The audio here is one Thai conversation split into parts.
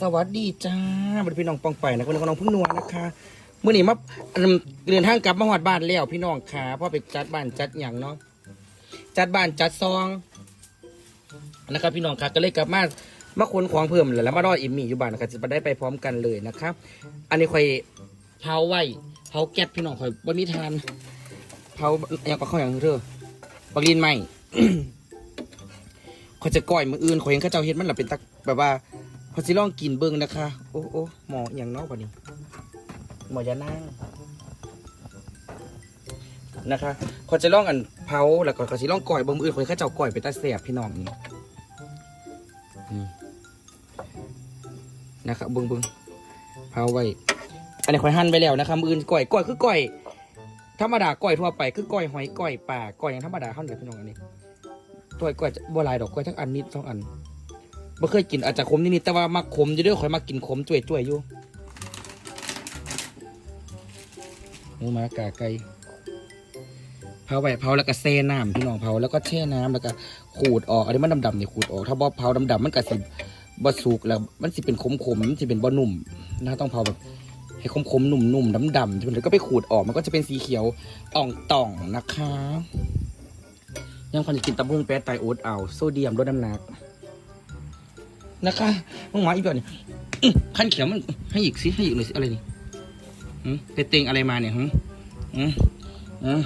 สวัสดีจ้าบรพี่น้องปองไปนะคนน้องเพึ่งนวลนะคะเมื่อนี้มาเดินทางกลับมาหอดบ้านแล้วพี่น้องค่ะพ่อไปจัดบ้านจัดอย่างเนาะจัดบ้านจัดซองนะครับพี่น้องค่ะก็เลยกลับมามาคนของเพิ่มเลยแล้วมารออิมมี่อยู่บ้านนะครับจะไปได้ไปพร้อมกันเลยนะครับ อันนี้ค่อยเผาไว้เผาแก๊สพี่น้องค่อยบนนิทานเผาอย่างก็ข้าวอย่างเธอบักลินใหม่เขาจะก้อยมืออื่นเขาเห็นเขาเจ้าเฮ็ดมันหละเป็นตักแบบว่า เขาสิลองกินเบิ่งนะคะ โอ้โอ้หมออย่างนอกกว่านี้ หมอยานั่งนะคะเขาจะลองอันเผาแล้วก็เขาสิลองก้อยเบิ่งมืออื่นเขาเห็นเขาเจ้าก้อยเป็นตาแสบพี่น้องนี่นี่นะคะเบิ่งเบิ่งเผาไว้ อันนี้ขอยหั่นไปแล้วนะคะมืออื่นก้อยก้อยคือก้อยธรรมดาก้อยทั่วไปคือก้อยหอยก้อยปลาก้อยอย่างธรรมดาเขานี่ยพี่น้องอันนี้ตัวกล้วยจะบัวลายดอกกล้วยทั้งอันนิดสองอัน บ่เคยกินอาจจะขมนิดๆแต่ว่ามักขมอยู่เด้วยข่อยมักกินขมจ่วยๆอยู่หมูหมากาไก่เผาไปเผาแล้วก็เซน้ำพี่น้องเผาแล้วก็แช่น้ำแล้วก็ขูดออกอันนี้มันดำๆเนี่ยขูดออกถ้าบ่เผาดำๆมันก็สิบ่สุกแล้วมันสิเป็นขมๆมันสิเป็นบ่นุ่มนะต้องเผาแบบให้ขมๆนุ่มๆดำๆแล้วก็ไปขูดออกมันก็จะเป็นสีเขียวอ่องต่องนะคะยังคนจะกินตะบุ้งแป๊ดไตโอ๊ตเอาโซเดียมลดน้ำหนัก นะคะมึงหมาอีกแบบนี้ขั้นเขียวมันให้อีกสิให้อีกหน่อยสิอะไรนี่ไปเต็งอะไรมาเนี่ยหืมหืมหืม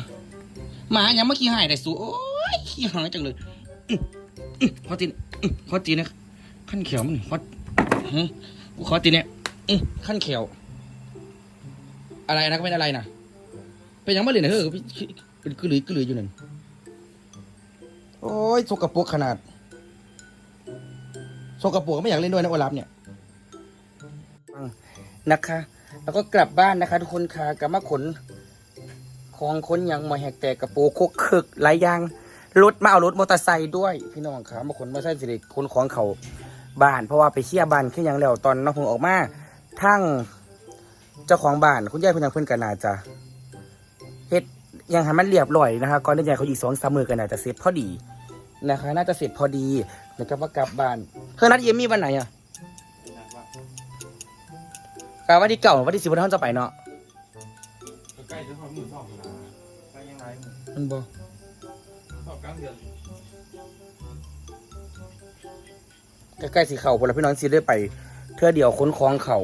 หมายังเมื่อกี้หายแต่สูโอ้ยขี้หายจังเลยข้ออื้อขอตีข้อขอตีนนะขั้นเขียวมันขอหืมกูขอตีนเนี่ยขั้นเขียว อะไรนะก็เป็นอะไรนะเป็นยังไม่เลยนะเฮ้ยเป็นกลือกลืออยู่นั่นโอ้ยสกปรกขนาด สกปรกก็ไม่อยากเล่นด้วยนะโอลับเนี่ยนะคะ แล้วก็กลับบ้านนะคะ ทุกคนค่ะกลับมาขนของขนอย่างหมอยแหกแตกกระปรงโคกคึกหลายอย่างรถมาเอารถมอเตอร์ไซค์ด้วย พี่น้องค่ะมาขนมอเตอร์ไซค์สิริขนของเขาบ้าน เพราะว่าไปเชี่ยบ้านขึ้นยังแล้วตอนน้องพงออกมาทั้งเจ้าของบ้านคุณยายคุณยังเพื่อนกันนาจะเฮ็ดยังให้มันเรียบร้อยนะคะก่อนที่ยายเขาอีกสองสามมือกันนาจะเสร็จพอดีนะคะ น่าจะเสร็จพอดีแล้วก็มากลับบ้าน องนัดเยมมี่วันไหนอะกาวันที่เก่าวันที่สิบวันท่านจะไปเนาะใกล้จะพอมือสอบนะไปยังไงมันบอสอบกลางเดือนใกล้ๆสีเข่าพอแล้วพี่น้องสิได้ไป เทื่อเดียวค้นคลองเข่า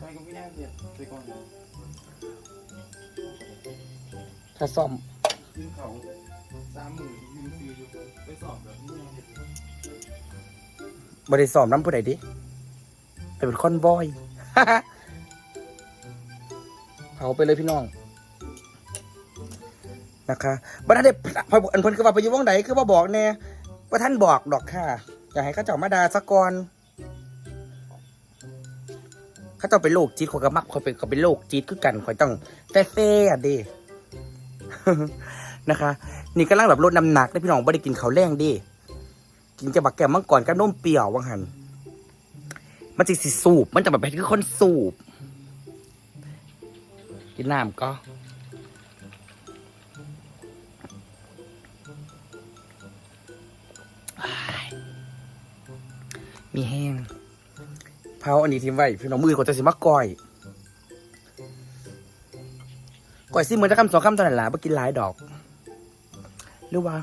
ไปก็ไม่แน่เดือนไปก่อนถ้าซ่อมยืนเขาสามหมื่นยืนซื้ออยู่ไปสอบแบบนี้ยังเห็น บริสอมน้ำผู้ใดดิไปเป็นคอนบอยเผาไปเลยพี่น้อง นะคะบัดนั้นเด็พออันเพิ่นคือว่าไปอยู่วงไหนคือว่าบอกแน่ว่าท่านบอกดอกค่ะอย่าให้ข้าเจ้ามาดาสะกอนข้าเจ้าเป็นโรคจิตขอยก็มักขอยเป็นเขาเป็นโรคจิตคือกันขอยต้องแต่เฟ่อะดิ นะคะ นี่กำลังแบบลดน้ำหนักได้พี่น้องไม่ได้กินข้าวแรงดิ กินจะบักแก้วมังกรกับนมเปรี้ยววังหันมันจะสิสูบ มันจะแบบเป็นคือคนสูบ กินน้ำก็มีแห้งเผาอันนี้ทิ้งไว้พี่น้องมือก็จะสิมาก่อยก่อยสิเหมือนจะคำสองคำตอนนั้นแหละมากินหลายดอก หรือว่า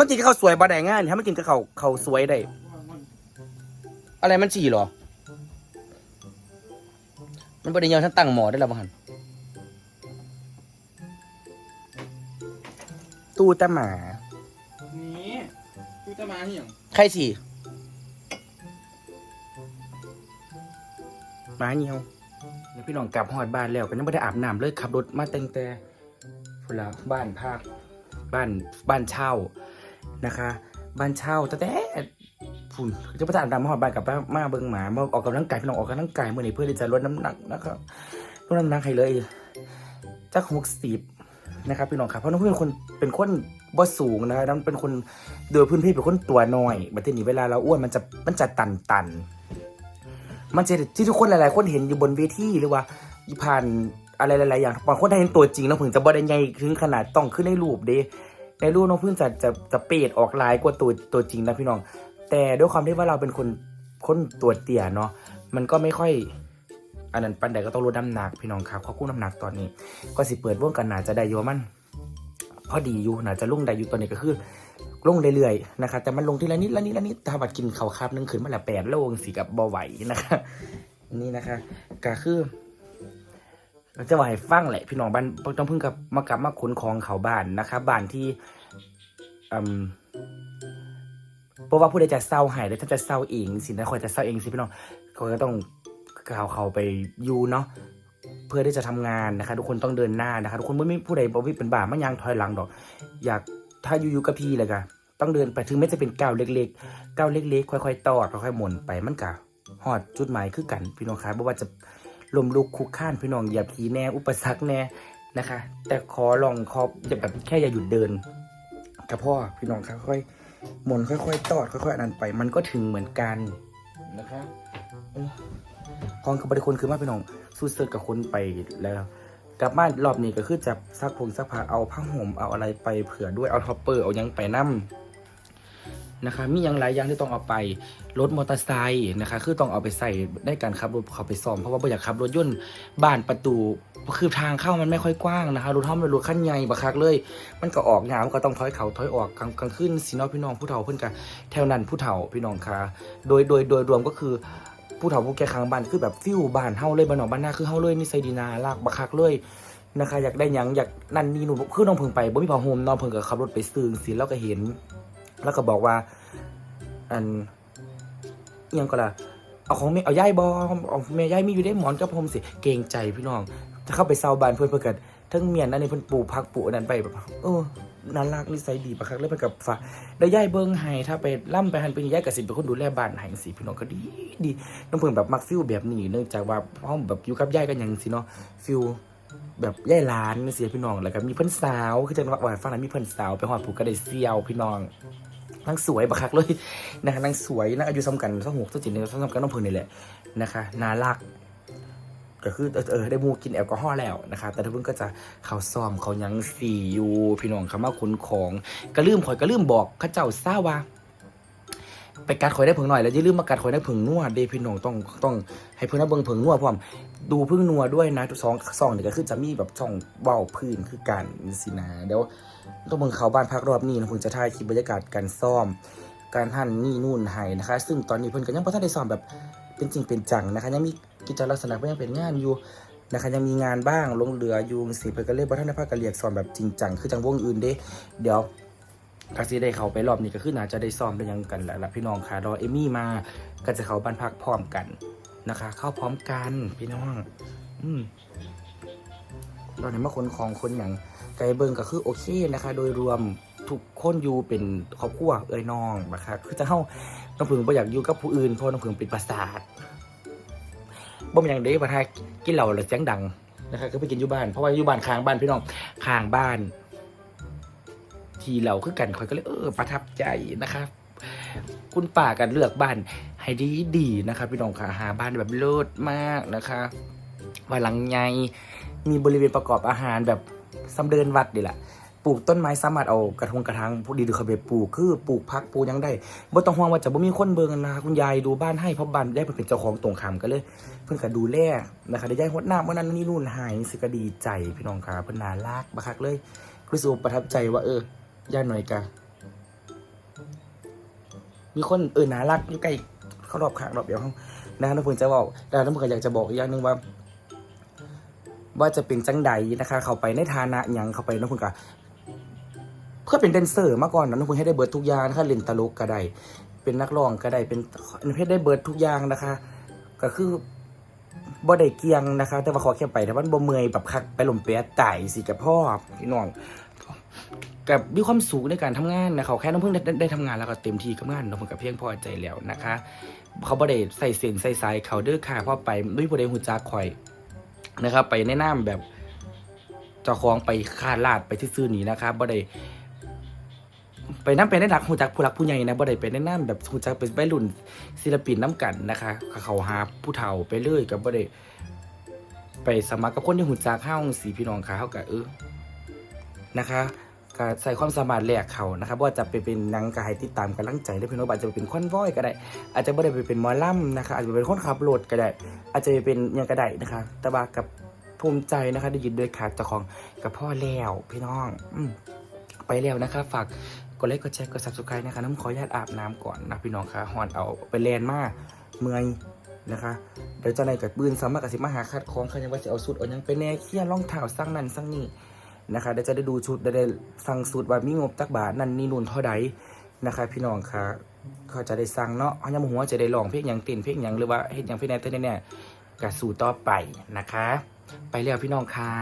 มันกินกับข้าวสวยบ่ได้ง่ายถ้ามันกินกับข้าวข้าวสวยได้ อะไรมันฉี่เหรอ มันประเดี๋ยวฉันตั้งหมอได้แล้วบ้างหันตู้ตาหมา นี่คือจะมาที่อย่างใครฉี่หมาเหี่ยวเดี๋ยวพี่น้องกลับหอดบ้านแล้วก็ยังไม่ได้อาบน้ำเลยขับรถมาแต่งแต่พุ่นละบ้านพักบ้านบ้านเช่า นะคะ บ้านเช่าแต่แต่ฝุ่นจะประทานดำหอดบ้านกับมามาเบิงหมามาออกกำลังกายพี่น้องออกกำลังกายเมื่อนี้เพื่อที่จะลดน้ำหนักนะครับลดน้ำหนักให้เลยจักหกสิบนะครับพี่น้องครับเพราะน้องเพื่อนคนเป็นคนบ่สูงนะครับน้องเป็นคนโดยพื้นที่เป็นคนตัวน้อยบัดทีนี้เวลาเราอ้วนมันจะมันจะตันตันมันจะที่ทุกคนหลายๆ คนเห็นอยู่บนเวทีหรือว่ายู่ผ่านอะไรหลายๆอย่างบางคนถ้เห็นตัวจริงน้องเพิ่งจะบ่ได้ใหญ่ถึงขนาดต้องขึ้นในรูปเด้ ในรูปน้องพึ่งจะจะจะเปรดออกลายกว่าตัวตัวจริงนะพี่น้อง แต่ด้วยความที่ว่าเราเป็นคนคนตัวเตี่ยเนาะมันก็ไม่ค่อยอันนั้นปันใดก็ต้องลดน้ำหนักพี่น้องครับเขอกู้น้ำหนักตอนนี้ ก็สิเปิดวงกันหนาจะได้อยู่มัน พอดีอยู่หนาจะลุ่งได้อยู่ตอนนี้ก็คือลงเรื่อยๆนะคะแต่มันลงทีละนิดละนิดละนิดถ้าบัดกินเขาคาบนึงขึ้นมาละแปดโลงสิกับบ่ไหวนะคะนี่นะคะก็คือ จะว่าให้ฟังแหละพี่น้องบ้านต้องเพิ่งกับมากลับมาขนของเขาบ้านนะคะบ้านที่อืมเพราะว่าผู้ใดจะเศร้าหายแล้วถ้าจะเศร้าเองสินะคอยจะเศร้าเองสิพี่น้องเขาก็ต้องเขาเขาไปอยู่เนาะเพื่อที่จะทำงานนะคะ ทุกคนต้องเดินหน้านะคะ ทุกคนไม่มีผู้ใดบอกว่าเป็นบ่าไม่ยางถอยหลังดอก อยากถ้าอยู่ๆกับพี่เลยกะต้องเดินไปถึงแม้จะเป็นก้าวเล็กๆก้าวเล็ก ๆ ค่อยๆตอดค่อยๆหมุนไปมันกะหอดจุดหมายคือกันพี่น้องครับไม่ว่าจะ ลมลุกคุกข้านพี่น้องอย่าพีแน่อุปสรรคแน่นะคะ แต่ขอลองขออย่าแบบแค่อย่าหยุดเดินกับพ่อพี่น้องค่อยๆหมุนค่อย ๆ ตอดค่อยๆอันนั้นไป มันก็ถึงเหมือนกันนะคะเอ้ยของกับบริคนคือมาพี่น้องสู้เสือกับคนไปแล้ว กลับบ้านรอบนี้ก็คือจะซักผงซักผ้าเอาผ้าห่มเอาอะไรไปเผื่อด้วยเอาท็อปเปอร์เอายังไปนั่ นะคะมีหยังหลายอย่างที่ต้องเอาไปรถมอเตอร์ไซค์นะคะ คือต้องเอาไปใส่ได้การขับรถเขาไปซ่อมเพราะว่าไม่อยากขับรถยนต์บ้านประตูคือทางเข้ามันไม่ค่อยกว้างนะคะรถท่อมเป็นรถขั้นใหญ่บักคักเลย มันก็ออกงามก็ต้องถอยเขาถอยออกกลางกลางคืนสิเนอพี่น้องผู้เฒ่าเพิ่อนกะแถวนั้นผู้เฒ่าพี่น้องค่ะโดยโดยโดยรวมก็คือผู้เฒ่าผู้แก่ค้างบ้านคือแบบฟิวบ้านเฮาเลยบ้านหนอกบ้านหน้าคือเฮาเลยนิสัยดีนาลากบักคักเลยนะคะอยากได้ยังอยากนั่นนี่นู่นคือน้องเพิ่งไปบ่มีผ้าห่มน้องเพิ่งก็ขับรถไปซื้อสิแล้วก็เห็น แล้วก็บอกว่า อันยังก็ล่ะเอาของแม่เอาย่ายบอเอาแม่ย่ายมีอยู่ได้หมอนกับผมสิเกรงใจพี่น้องจะเข้าไปเซาบานเพื่อนเพื่อกันทั้งเมียนนั่นนี่เพิ่อนปลูกผักปลูกอันนั้นไปแบบเออน่ารักนิสัยดีบักคักเลยไปกับฝาได้ย่ายเบิ่งให้ถ้าไปล่ำไปหันเป็นย่ายกับสิเป็นคนดูแลบ้านให้สิพี่น้องก็ดีดีน้องเพิ่งแบบมักฟิลแบบนี้เนื่องจากว่าห้องแบบอยู่กับย่ายกันอย่างสิเนาะฟิลแบบย่ายหลานเสียพี่น้องแล้วก็มีเพื่อนสาวคือจังหวะว่าฟังนั้นมีเพื่อนสาวไปหอดผูกกระไดเซียวพี่น้อง นางสวยบักคักเลยนะคะนางสวยนางอายุซ้ำกันสักหกสักเจ็ดเนี่ยซ้ำกันน้องเพิ่งนี่แหละนะคะน่ารักก็คือเออได้มูกินแอลกอฮอล์แล้วนะคะ แต่ทุกคนก็จะเขาซ้อมเขายังสีอยู่พี่น้องเขามาคุ้นของก็ลืมข่อยก็ลืมบอกข้าเจ้าทราบว่าไปกัดข่อยได้ผึ่งหน่อยแล้วอย่าลืมมากัดข่อยได้ผึ่งนัวเดพี่น้องต้องต้องให้เพื่อนเบิ่งผึ่งนัวพร้อมดูพึ่งนัวด้วยนะทุกสองสองนี่ก็คือจะมีแบบช่องเบ้าพื้นคือกันสินะเดี๋ยว ต้องเบิ่งเขาบ้านพักรอบนี้นะผมจะถ่ายคลิปบรรยากาศการซ่อม การหั่นนี่นู่นให้นะคะ ซึ่งตอนนี้เพิ่นก็ยังบ่ทันได้ซ่อมแบบเป็นจริงเป็นจังนะคะ ยังมีกิจลักษณะเพิ่นยังเป็นงานอยู่นะคะยังมีงานบ้างลงเรืออยู่สิเพิ่นก็เลยบ่ทันได้พากันเรียกซ่อมแบบจริงจังคือจังวงอื่นเด้เดี๋ยวถ้าสิได้เขาไปรอบนี้ก็คือน่าจะได้ซ้อมได้ยังกันแหละล่ะพี่น้องค่ะรอเอมี่มาก็จะเขาบ้านพักพร้อมกันนะคะ เข้าพร้อมกันพี่น้อง อืม ตอนนี้มาคนของคนอย่างไกลเบิงก็คือโอเคนะคะ โดยรวมทุกคนอยู่เป็นครอบครัวเอ้ยน้องนะคะคือจะเข้าน้องผึ่งบ่อยากอยู่กับผู้อื่นเพราะน้องผึ่งเป็นประสาทบ่เป็นอย่างเด้ประทากินเหล้าแล้วเสียงดังนะคะก็ไปกินอยู่บ้านเพราะว่าอยู่บ้านข้างบ้านพี่น้องข้างบ้าน ที่เราคือกันคอยก็เลยเออ ประทับใจนะคะคุณป่ากันเลือกบ้านให้ดีดีๆนะคะ พี่น้องค่ะหาบ้านแบบเลิศมากนะคะบ้านหลังใหญ่ มีบริเวณประกอบอาหารแบบสำเดินวัดดีแหละปลูกต้นไม้สามารถเอากระทงกระถางพวกดีดูเขาไปปลูกคือปลูกพักปลูกยังได้บ่ต้องห่วงว่าจะบ่มีคนเบิ่งนะคะคุณยายดูบ้านให้เพราะบ้านได้เป็นเจ้าของตรงคำก็เลย เพิ่นก็ดูแลนะคะได้ย้ายหดน้ำวันนั้นนี่นู่นหายสิก็ดีใจพี่น้องค่ะเพิ่นน่ารักบักคักเลยรู้สึกประทับใจว่าเออย่าหน่อยกะมีคนเออน่ารักอยู่ใกล้เขารอบข้างรอบเดียวนะน้องเพิ่นจะบอกแต่น้องเพิ่นก็อยากจะบอกอีกอย่างหนึงว่า ว่าจะเป็นจังใดนะคะ เขาไปในฐานะหยังเขาไปน้องเพิ่นก็เพื่อเป็นแดนเซอร์มาก่อนนะน้องเพิ่นให้ได้เบิร์ดทุกอย่างนะคะเล่นตลกก็ได้เป็นนักร้องก็ได้เป็นเพศได้เบิร์ดทุกอย่างนะคะ ก็คือบ่ได้เกียงนะคะ แต่ว่าขอแค่ไปแต่ว่าบ่เมื่อยแบบคักไปหล่มเปียไต่สิกับพ่อพี่น้องกับมีความสุขในการทำงานนะเขาแค่น้องเพิ่งได้ได้ทำงานแล้วก็เต็มที่กับงานน้องเพิ่งกับเพียงพอใจแล้วนะคะ เขาบ่ได้ใส่เสียงใส่สายเขาเด้อค่ะพราะไปด้วยบ่ได้หูจักข่อย นะครับ ไปในน้ำแบบเจ้าของไปคาดลาดไปซื่อหนี้นะครับบ่ได้ไปน้ำไปในหลักหูจักผู้หลักผู้ใหญ่นะบ่ได้ไปในน้ำแบบหูจักเป็นวัยรุ่นศิลปินน้ำกันนะคะเขาหาผู้เฒ่าไปเรื่อยกับบ่ได้ไปสมัครกับคนที่หูจักห้าองสีพี่น้องขาเขากับเออนะคะ ก็ใส่ความสามารถแหลกเขานะครับว่าจะไปเป็นนังกายติดตามกำลังใจได้พี่น้องอาจจะไปเป็นคนวอยก็ได้ อาจจะไม่ได้ไปเป็นมอลัมนะคะอาจจะเป็นคนขับรถก็ได้ อาจจะเป็นยังก็ได้นะคะแต่ว่ากับภูมิใจนะคะได้ยินโดยขาดเจ้าของกับพ่อแล้วพี่น้องอืไปแล้วนะคะฝากกดไลค์กดแชร์กด subscribe นะคะน้ำขออนุญาตอาบน้ำก่อนนะพี่น้องคะหอนเอาไปแลนมาเมื่อยนะคะเดี๋ยวเจะในกับปืนสามารถกับสิมาหาคัดของเขายังว่าจะเอาสุดเอายังไปแน่เคี่ยรองเท้าสร้างนั่นสร้างนี่ นะคะเดี๋ยวจะได้ดูชุดได้ได้สั่งสูตรว่ามีงบจักบาทนั่นนี่นู่นเท่าใดนะคะพี่น้องคะเขาจะได้สั่งเนาะเขายังหัวาจะได้ลองเพลงอย่างเต้นเพลงอย่างหรือว่าเฮ็ดอย่างเพลงไหนเต้นเนี่ยกับสู่ต่อไปนะคะ ไปแล้วพี่น้องคะ